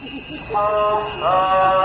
Oh, oh, oh.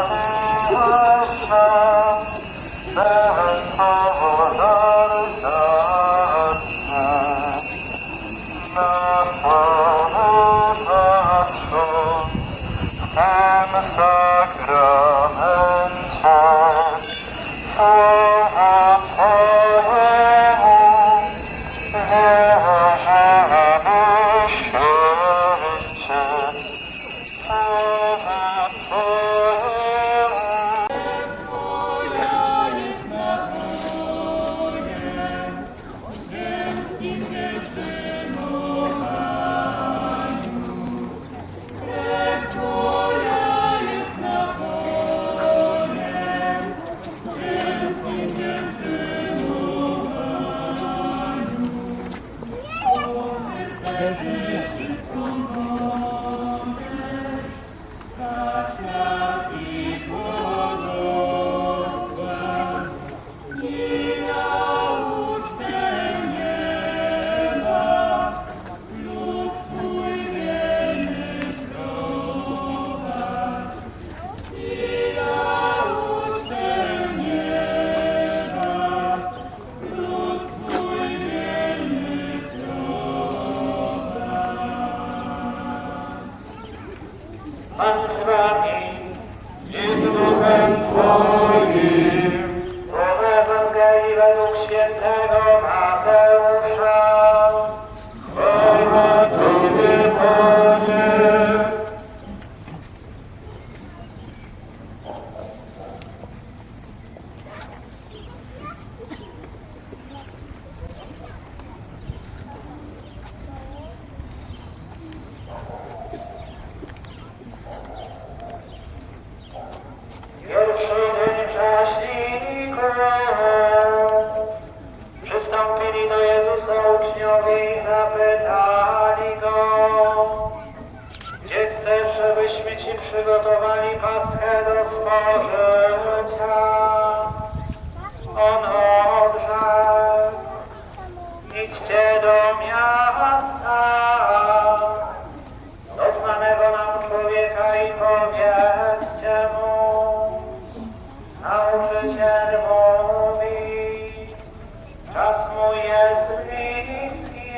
Jest bliski.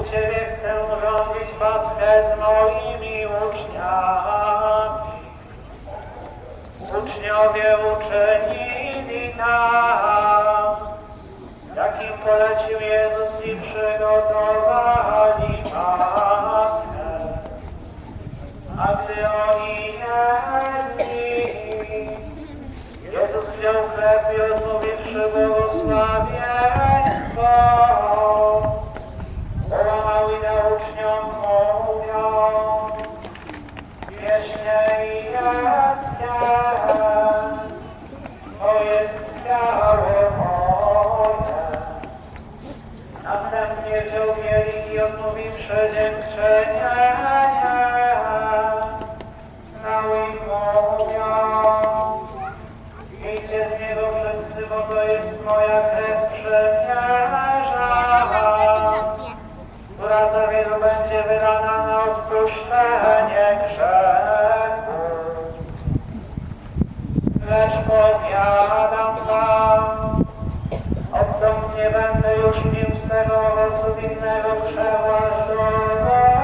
U Ciebie chcę rządzić paskę z moimi uczniami. Uczniowie uczynili nam, jakim polecił Jezus i przygotowali paskę. A gdy oni jedli, Jezus wziął chleb i odmówiwszy błogosławieństwo, załamał i dał uczniom mówiąc, jeśli jest to jest ciało moje. Następnie wziął mieli i odmówiwszy dziękczynienia, Oh, we never shall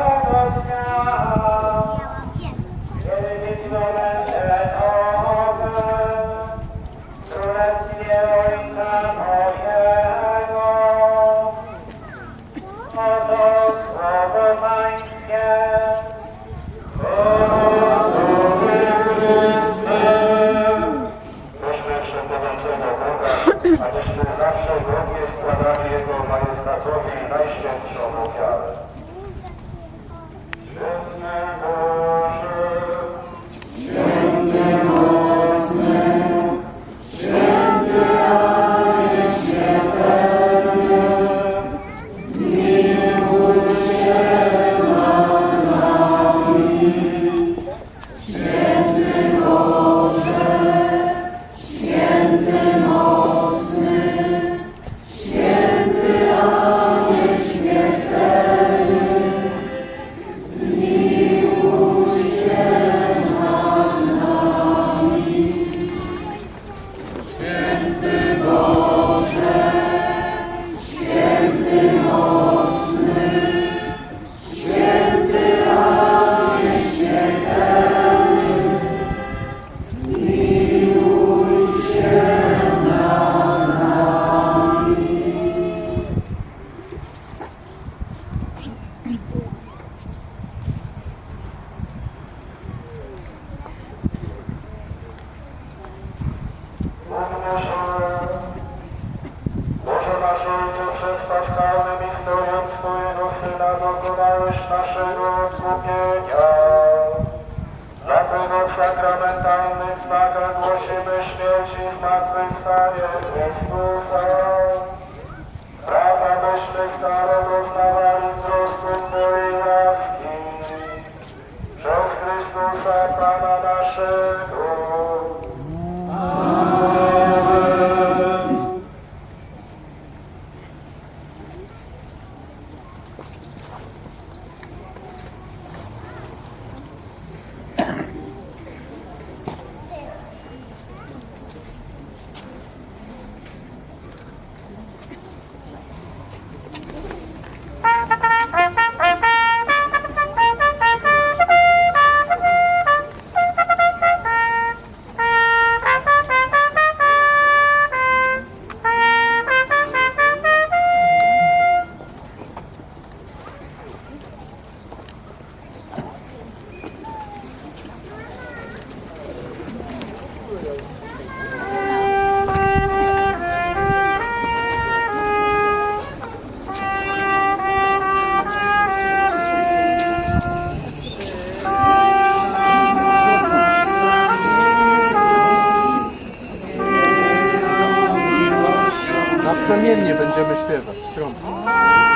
Estevas, trampo.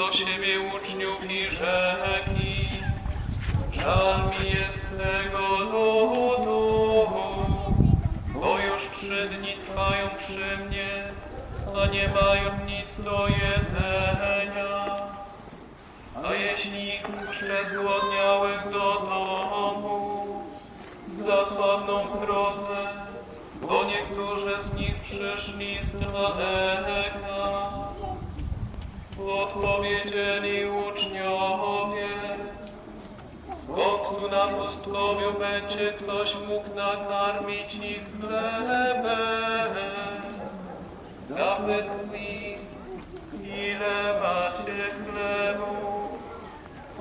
Do siebie uczniów i rzeki. Żal mi jest tego ludu, bo już trzy dni trwają przy mnie, a nie mają nic do jedzenia. A jeśli ich puszczę zgłodniałych do domu, zasłabną w drodze, bo niektórzy z nich przyszli z daleka. Odpowiedzieli uczniowie, Skąd tu na pustkowiu będzie ktoś mógł nakarmić ich chlebem? Zapytał ich, ile macie chlebu?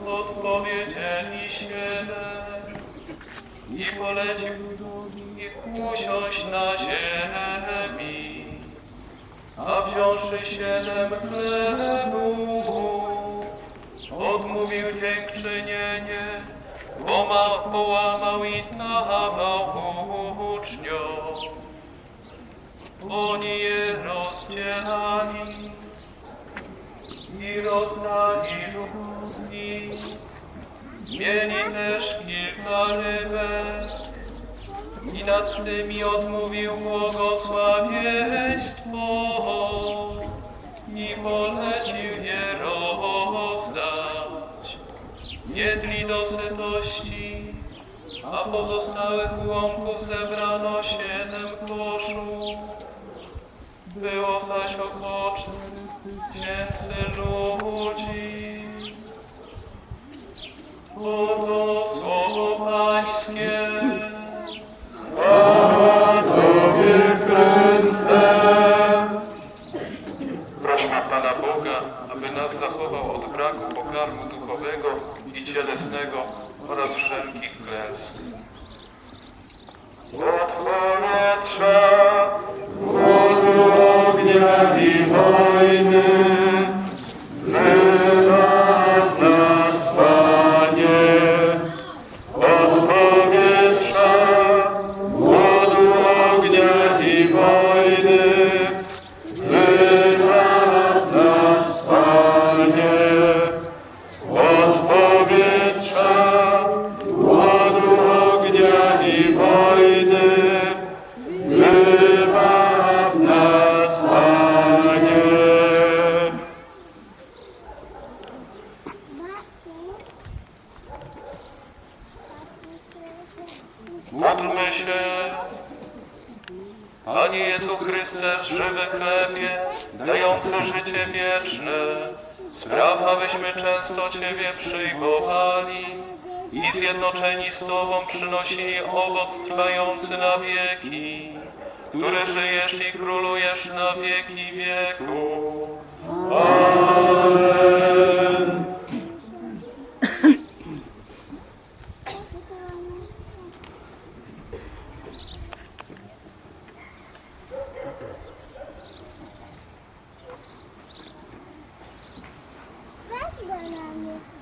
Odpowiedzieli siedem. I polecił usiąść na ziemi. A wziąwszy siedem chlebów, odmówił dziękczynienie, Poma, połamał i dawał uczniom. Oni je rozdzielali i rozdali ludzi. Mieli też kilka rybek i nad tymi odmówił błogosławieństwo i polecił je rozdać. Jedli do sytości, a pozostałych ułomków zebrano siedem koszów. Było zaś okocznych tysięcy ludzi. Oto braku pokarmu duchowego i cielesnego oraz wszelkich klęsk. Otworzę 在哪里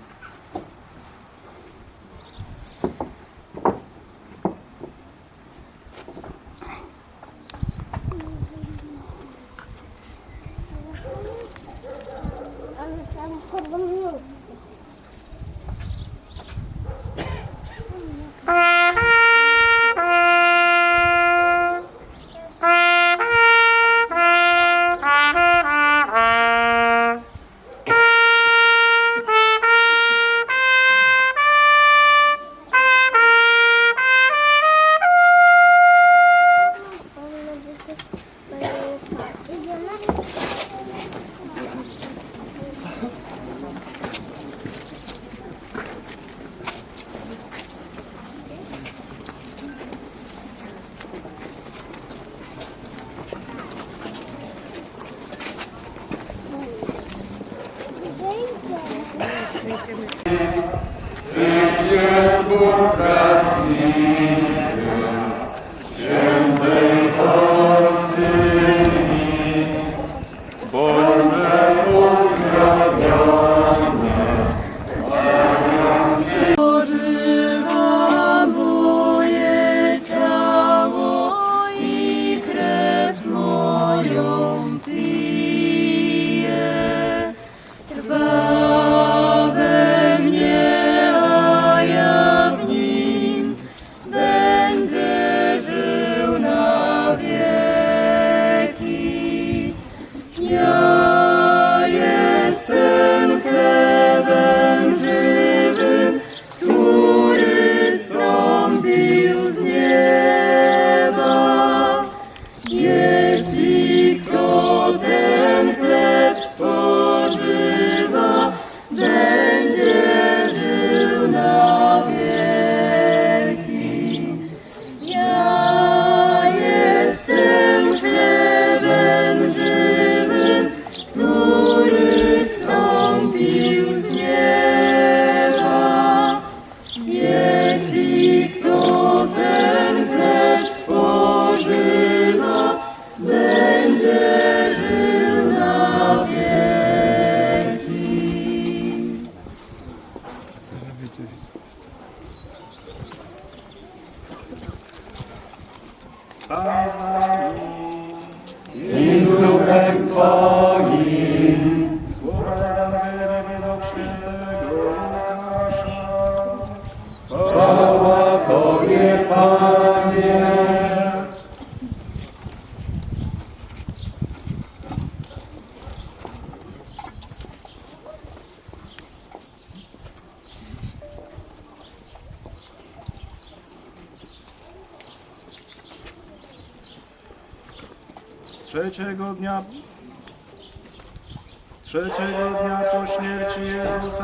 nunca. Твої. Trzeciego dnia po śmierci Jezusa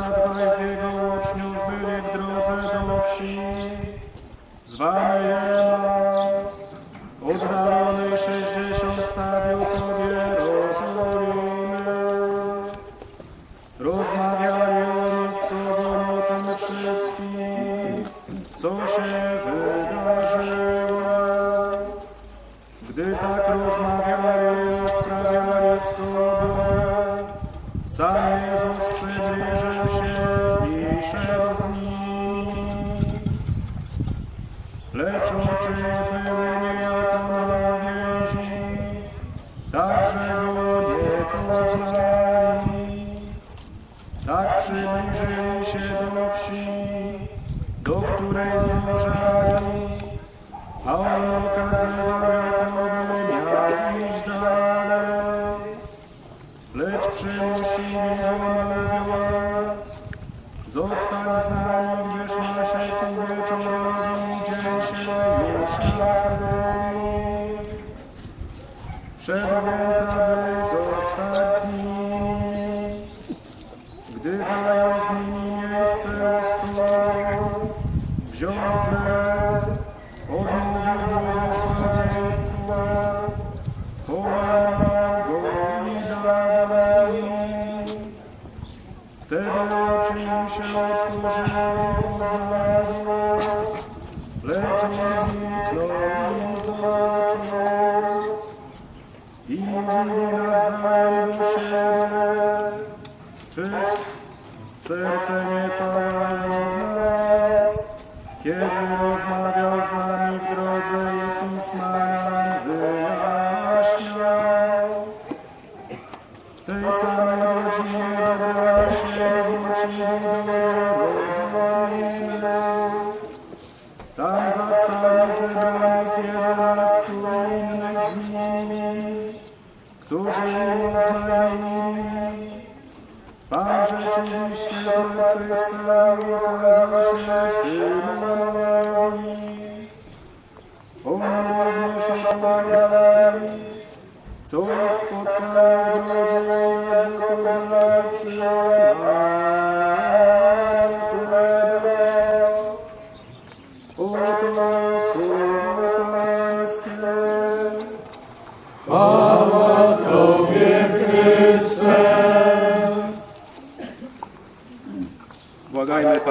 Gdy zajął z nimi miejsce u stół, wziął serce nie palało w nas, kiedy rozmawiał z nami w drodze i pisma nam wyjaśniał. W tej samej godzinie dobrała się wrócili do Jerozolimy. Tam zastali zebranych jedenastu innych z nimi, którzy oznajmili, Pan rzeczywiście zmartwychwstał i ukazał się Szymonowi. Oni również opowiadali, co ich spotkało w drodze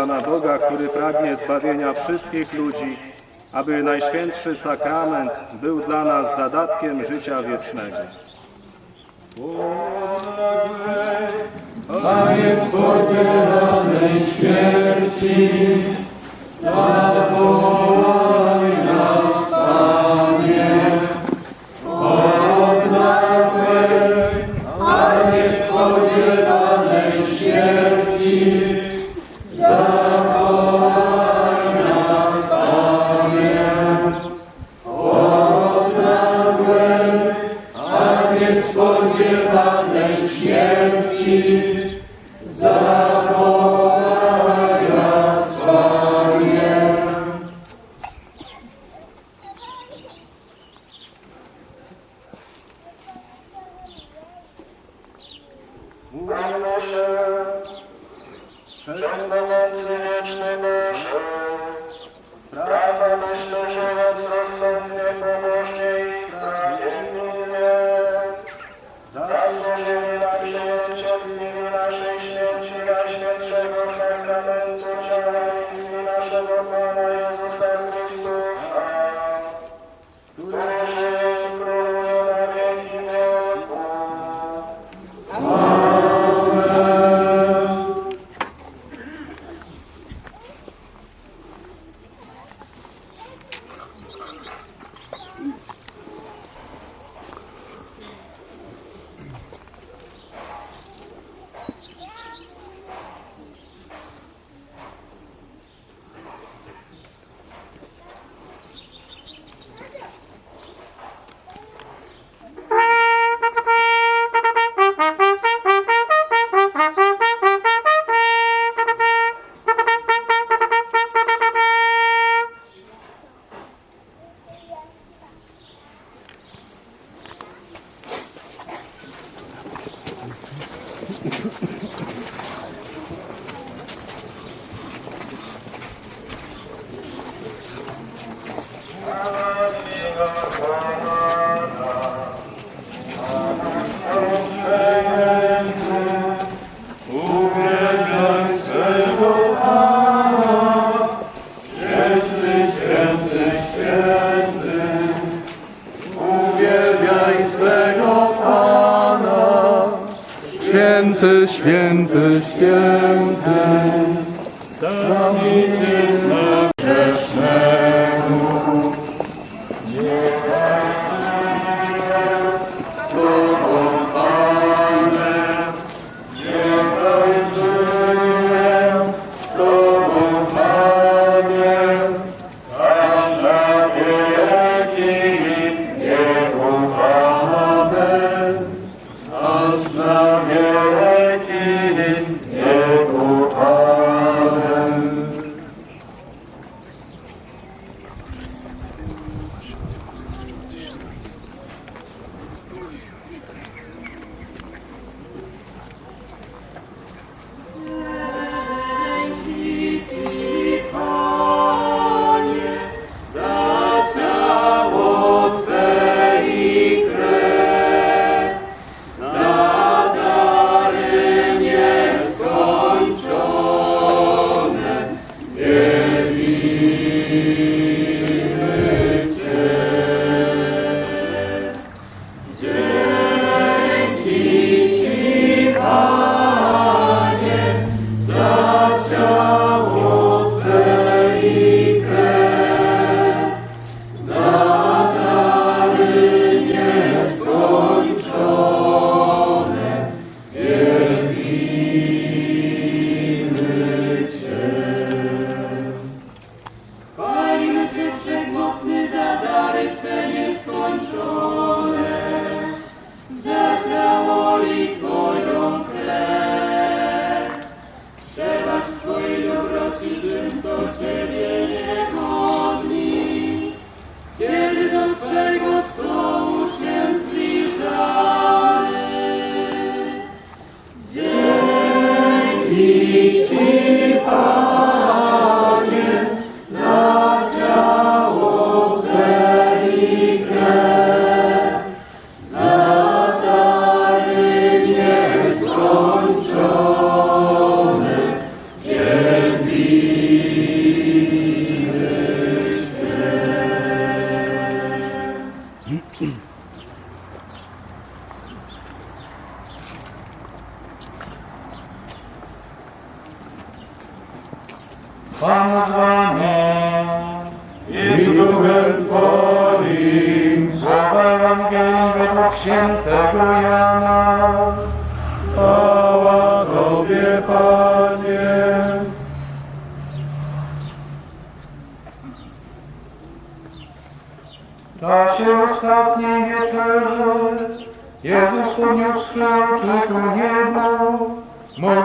Pana Boga, który pragnie zbawienia wszystkich ludzi, aby Najświętszy Sakrament był dla nas zadatkiem życia wiecznego. Panie, spodziewamy śmierci, naszej śmierci Najświętszego Sakramentu ciała i naszego Pana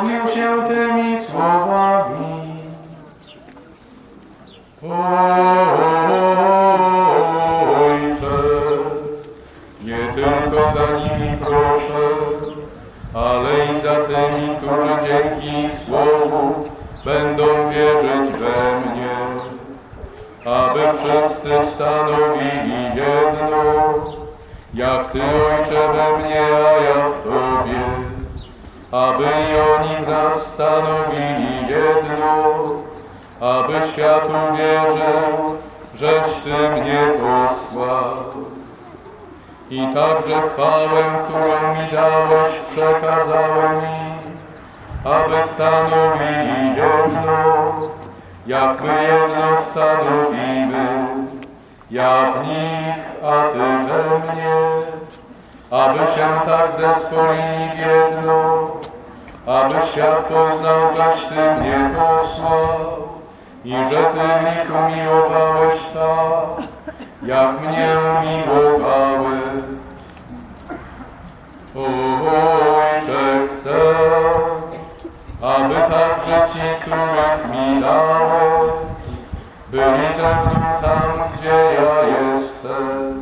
modlił się tymi słowami. Ojcze, nie tylko za nimi proszę, ale i za tymi, którzy dzięki ich słowu będą wierzyć we mnie aby wszyscy stanowili jedno, jak Ty, Ojcze, we mnie, a ja w Tobie, aby oni nas stanowili jedno, aby świat uwierzył, żeś Ty mnie posłał. I także chwałę, którą mi dałeś, przekazałem im, aby stanowili jedno, jak my jedno stanowimy, ja w nich, a Ty we mnie, aby się tak zespolili jedno, aby świat poznał, żeś Ty mnie posłał i że Ty ich umiłowałeś tak, jak mnie umiłowałeś. Ojcze, chcę, aby także ci, których mi dałeś, byli ze mną tam, gdzie ja jestem,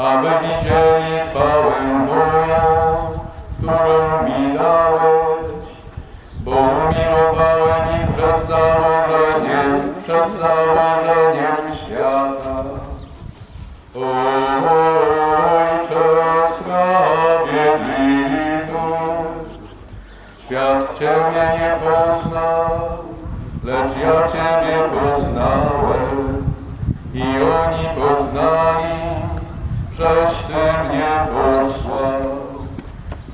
aby widzieli chwałę moją, którą mi dałeś, bo umiłowałem ich przed założeniem, przed założeniem świata. Sprawiedliwość, Świat Ciebie nie poznał, lecz ja Ciebie poznałem i oni poznali, żeś Ty mnie posłał.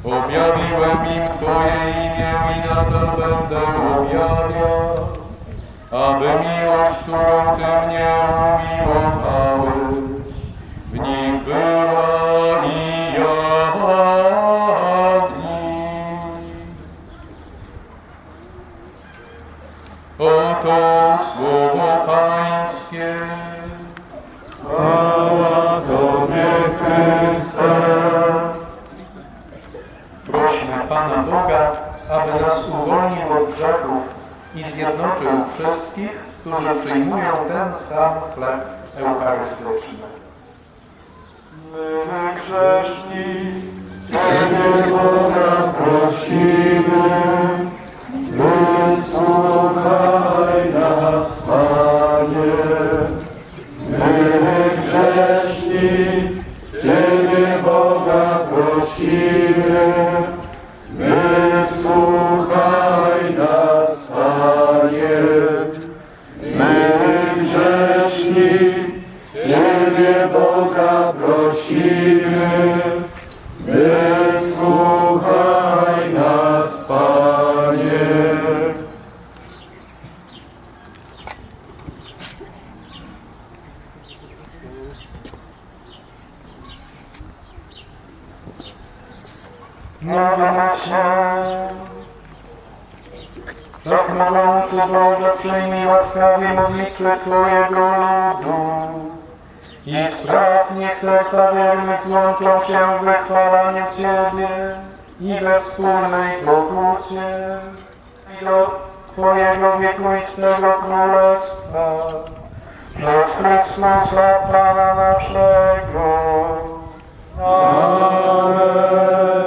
Objawiłem im Twoje imię i nadal będę objawiał, aby miłość, którą Ty mnie umiłowałeś, w nich była aby nas uwolnił od grzechów i zjednoczył wszystkich, którzy przyjmują ten sam chleb eucharystyczny. My grzeszni, Ciebie i spraw, niech serca wiernych złączą się w wychwalaniu Ciebie i we wspólnej pokucie do Twojego wiekuistego królestwa przez Chrystusa Pana naszego. Amen.